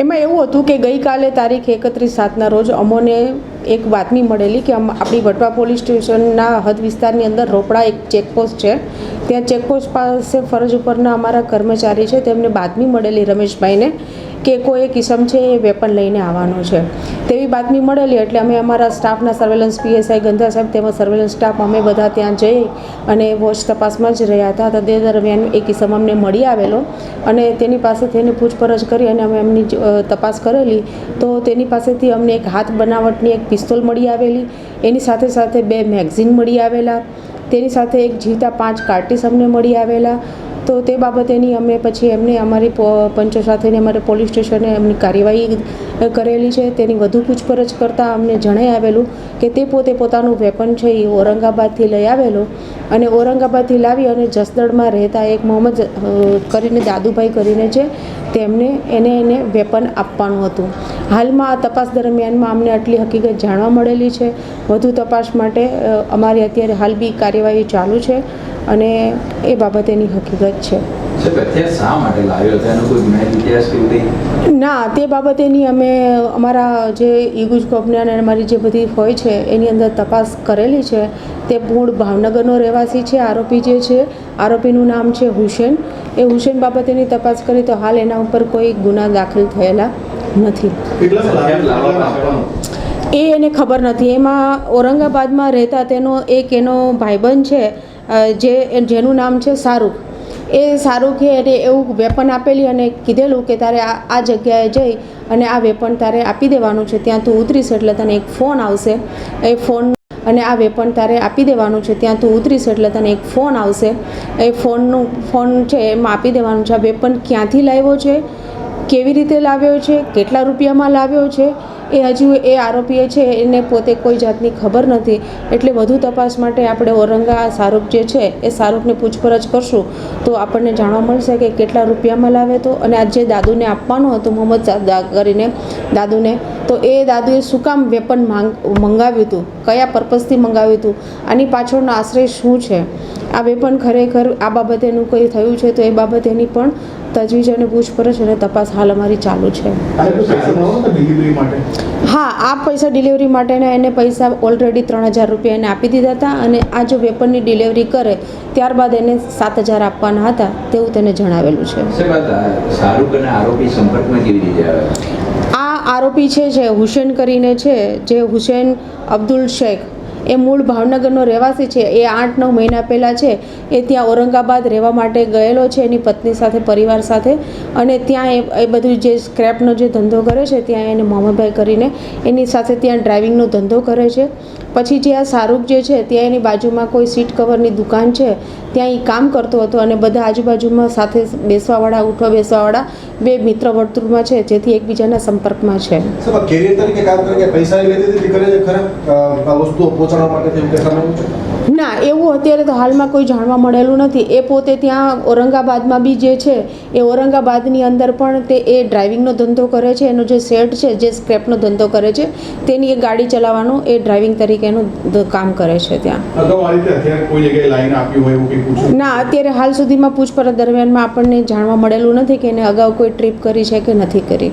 એમાં એવું હતું કે ગઈકાલે તારીખ એકત્રીસ સાતના રોજ અમોને એક બાતમી મળેલી કે આપણી વટવા પોલીસ સ્ટેશનના હદ વિસ્તારની અંદર રોપડા એક ચેકપોસ્ટ છે. ત્યાં ચેકપોસ્ટ પાસે ફરજ ઉપરના અમારા કર્મચારી છે, તેમને બાતમી મળેલી રમેશભાઈને. કે કોઈ કિસમ છે એ વેપન લઈને આવવાનો છે. તેવી બાતમી મળેલી એટલે અમે અમારા સ્ટાફના સર્વેલન્સ પીએસઆઈ ગંધા સાહેબ તેમજ સર્વેલન્સ સ્ટાફ અમે બધા ત્યાં જઈ અને વોચ તપાસમાં જ રહ્યા હતા. તો તે દરમિયાન એ કિસમ અમને મળી આવેલો અને તેની પાસેથી એની પૂછપરછ કરી અને અમે એમની તપાસ કરેલી. તો તેની પાસેથી અમને એક હાથ બનાવટની એક પિસ્તોલ મળી આવેલી. એની સાથે સાથે બે મેગઝીન મળી આવેલા. તેની સાથે એક જીવતા પાંચ કાર્ટીસ અમને મળી આવેલા. તો તે બાબતેની અમે પછી એમને અમારી પંચો સાથેની અમારે પોલીસ સ્ટેશને એમની કાર્યવાહી કરેલી છે. તેની વધુ પૂછપરછ કરતાં અમને જણાઈ આવેલું કે તે પોતે પોતાનું વેપન છે એ ઔરંગાબાદથી લઈ આવેલો અને ઔરંગાબાદથી લાવી અને જસદણમાં રહેતા એક મોહમ્મદ કરીને દાદુભાઈ કરીને છે, તેમને એને એને વેપન આપવાનું હતું. હાલમાં આ તપાસ દરમિયાનમાં અમને આટલી હકીકત જાણવા મળેલી છે. વધુ તપાસ માટે અમારી અત્યારે હાલ બી કાર્યવાહી ચાલુ છે. અને એ હકીકત છે. હતો એનો કોઈ ગુનાહિત ઇતિહાસ કે એવું કંઈ? ના તે બાબતેની અમે અમારા જે ઈગુજ કંપની અને અમારી જે બધી હોય છે એની અંદર તપાસ કરેલી છે. તે મૂળ ભાવનગરનો રહેવાસી છે આરોપી જે છે આરોપીનું નામ છે હુસેન. એ હુસેન બાબતેની તપાસ કરી તો હાલ એના ઉપર કોઈ ગુના દાખલ થયેલા નથી. એ એને ખબર નથી. એમાં ઔરંગાબાદમાં રહેતા તેનો એક એનો ભાઈબંધ છે. જે જેનું નામ છે શાહરૂખ એ શાહરૂખે એને એવું વેપન આપેલી અને કીધેલું કે તારે આ આ જગ્યાએ જઈ અને આ વેપન તારે આપી દેવાનું છે. ત્યાં તું ઉતરીશ એટલે તને એક ફોન આવશે. એ ફોન અને આ વેપન તારે આપી દેવાનું છે. ત્યાં તું ઉતરીશ એટલે તને એક ફોન આવશે. એ ફોનનું, ફોન છે એમાં આપી દેવાનું છે. આ વેપન ક્યાંથી લાવ્યો છે? કેવી રીતે લાવ્યો છે? કેટલા રૂપિયામાં લાવ્યો છે? એ હજુ એ આરોપીએ છે, એને પોતે કોઈ જાતની ખબર નથી. એટલે વધુ તપાસ માટે આપણે ઓરંગા શાહરૂખ જે છે, એ શાહરૂખને પૂછપરછ કરશું. તો આપણને જાણવા મળશે કે કેટલા રૂપિયામાં લાવે તો અને આ જે દાદુને આપવાનું હતું, મોહમ્મદ કરીને દાદુને, તો એ દાદુએ શું કામ વેપન માંગ, મંગાવ્યું હતું? કયા પર્પઝથી મંગાવ્યું હતું? આની પાછળનો આશ્રય શું છે? આ વેપન ખરેખર આ બાબતેનું કંઈ થયું છે તો એ બાબતેની પણ તજવીજ અને પૂછપરછ અને તપાસ હાલ અમારી ચાલુ છે. આ લોકો પૈસા મળવાનો હતો ડિલિવરી માટે? હા આ પૈસા ડિલિવરી માટેના એને પૈસા ઓલરેડી ત્રણ હજાર રૂપિયા એને આપી દીધા હતા અને આ જો વેપનની ડિલિવરી કરે ત્યારબાદ એને સાત હજાર આપવાના હતા તેવું તેને જણાવેલું છે. આ આરોપી છે જે હુસેન કરીને છે જે હુસેન અબ્દુલ શેખ એ મૂળ ભાવનગરનો રહેવાસી છે. એ આઠ નવ મહિના પહેલાં છે. એ ત્યાં ઔરંગાબાદ રહેવા માટે ગયેલો છે. એની પત્ની સાથે, પરિવાર સાથે. અને ત્યાં એ એ બધું જે સ્ક્રેપનો જે ધંધો કરે છે, ત્યાં એને મોહમ્મદભાઈ કરીને એની સાથે ત્યાં ડ્રાઇવિંગનો ધંધો કરે છે. પછી જે આ શાહરૂખ જે છે, ત્યાં એની બાજુમાં કોઈ સીટ કવરની દુકાન છે, ત્યાં એ કામ કરતો હતો અને બધા આજુબાજુમાં સાથે બેસવાવાળા, ઉઠવા બેસવાવાળા બે મિત્ર વર્તુળમાં છે, જેથી એકબીજાના સંપર્કમાં છે. કેરિયર તરીકે કામ કરે પૈસા લેતી હતી ખરા વસ્તુઓ પહોંચાડવા માટે ના એવું અત્યારે તો હાલમાં કોઈ જાણવા મળેલું નથી. એ પોતે ત્યાં ઔરંગાબાદમાં બી જે છે એ ઔરંગાબાદની અંદર પણ તે એ ડ્રાઇવિંગનો ધંધો કરે છે એનો જે સેટ છે જે સ્ક્રેપનો ધંધો કરે છે તેની એ ગાડી ચલાવવાનું એ ડ્રાઇવિંગ તરીકેનું કામ કરે છે ત્યાં. ના અત્યારે હાલ સુધીમાં પૂછપરછ દરમિયાનમાં આપણને જાણવા મળેલું નથી કે એને અગાઉ કોઈ ટ્રીપ કરી છે કે નથી કરી.